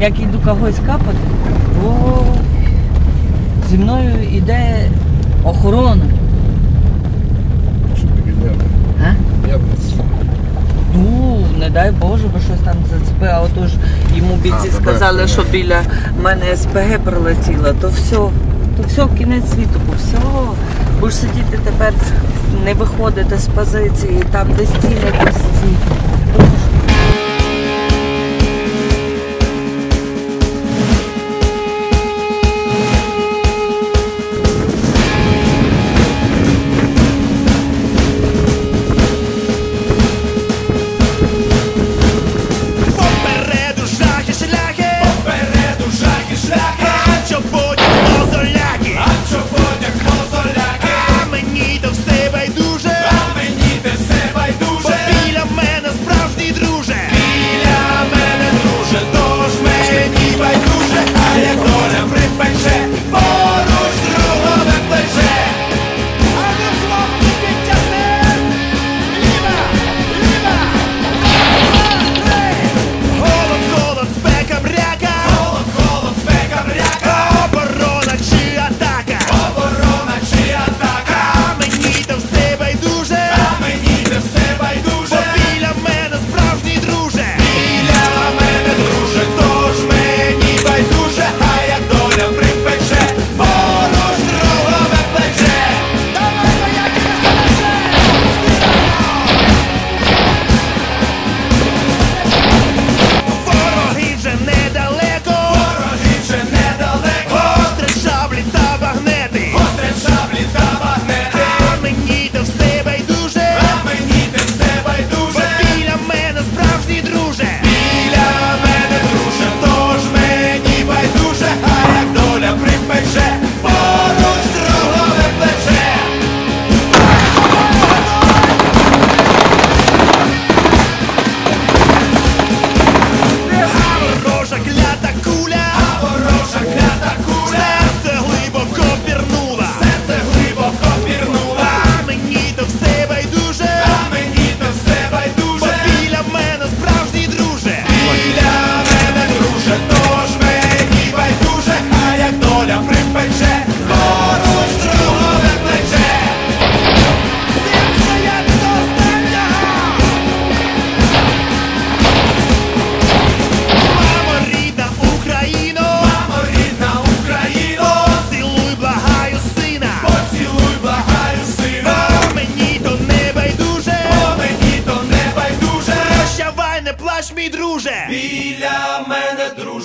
як йду когось капати, то зі мною йде охорона. Щоб не відняти. Ну, не дай Боже, бо щось там зацепило. А отож йому бійці сказали, що біля мене СПГ прилетіло, то все, то все в кінець світу, бо все. Будеш сидіти тепер, не виходити з позиції, там десь стіни, десь стіни.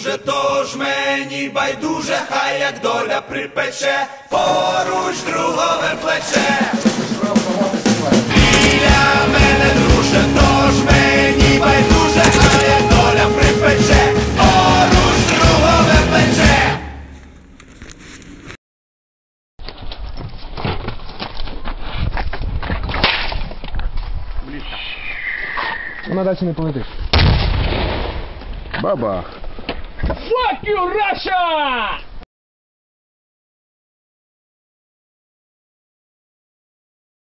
байдуже, тож мені байдуже, хай як доля припече, поруч другове плече. Біля мене, друже, тож мені байдуже, хай як доля припече, поруч другове плече. На дачі не полетиш. Бабах. Fuck you, Russia!